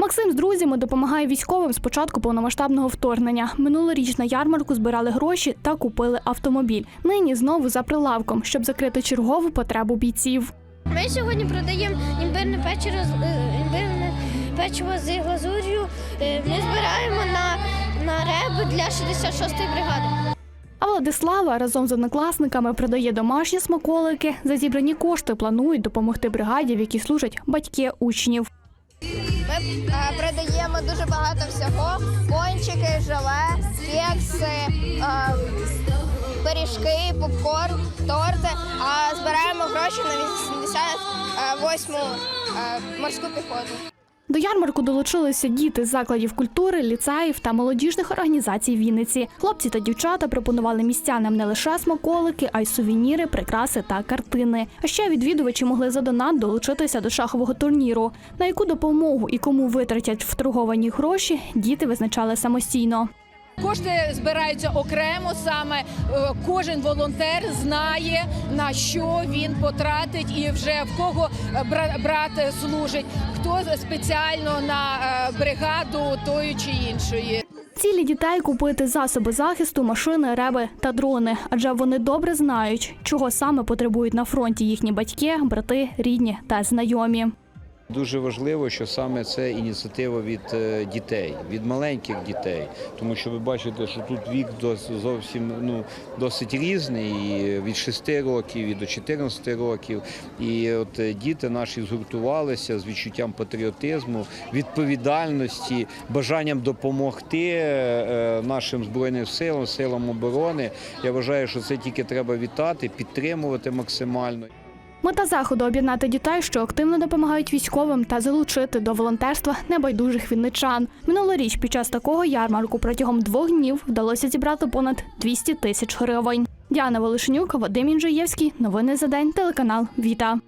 Максим з друзями допомагає військовим з початку повномасштабного вторгнення. Минулоріч на ярмарку збирали гроші та купили автомобіль. Нині знову за прилавком, щоб закрити чергову потребу бійців. Ми сьогодні продаємо імбирне печиво, е, імбирне печиво з глазур'ю. Е, Ми збираємо на, на реб для 66-ї бригади. А Владислава разом з однокласниками продає домашні смаколики. За зібрані кошти планують допомогти бригаді, в якій служать батьки учнів. Е, продаємо дуже багато всього: пончики, желе, кекси, е, пиріжки, попкорн, торти. А збираємо гроші на 88-му е, морську піхоту. До ярмарку долучилися діти з закладів культури, ліцеїв та молодіжних організацій Вінниці. Хлопці та дівчата пропонували містянам не лише смаколики, а й сувеніри, прикраси та картини. А ще відвідувачі могли за донат долучитися до шахового турніру. На яку допомогу і кому витратять вторговані гроші, діти визначали самостійно. Кошти збираються окремо саме. е, Кожен волонтер знає на що він потратить, і вже в кого е, брат служить, хто спеціально на е, бригаду тої чи іншої. Цілі дітей купити засоби захисту, машини, реби та дрони, адже вони добре знають, чого саме потребують на фронті їхні батьки, брати, рідні та знайомі. Дуже важливо, що саме це ініціатива від е, дітей, від маленьких дітей, тому що ви бачите, що тут вік зовсім ну досить різний, і від 6 років і до 14 років. І от е, діти наші згуртувалися з відчуттям патріотизму, відповідальності, бажанням допомогти е, нашим збройним силам, силам оборони. Я вважаю, що це тільки треба вітати, підтримувати максимально. Мета заходу об'єднати дітей, що активно допомагають військовим, та залучити до волонтерства небайдужих вінничан. Минулоріч під час такого ярмарку протягом двох днів вдалося зібрати понад 200 тисяч гривень. Діана Волошенюк, Вадим Інжиєвський. Новини за день. Телеканал Віта.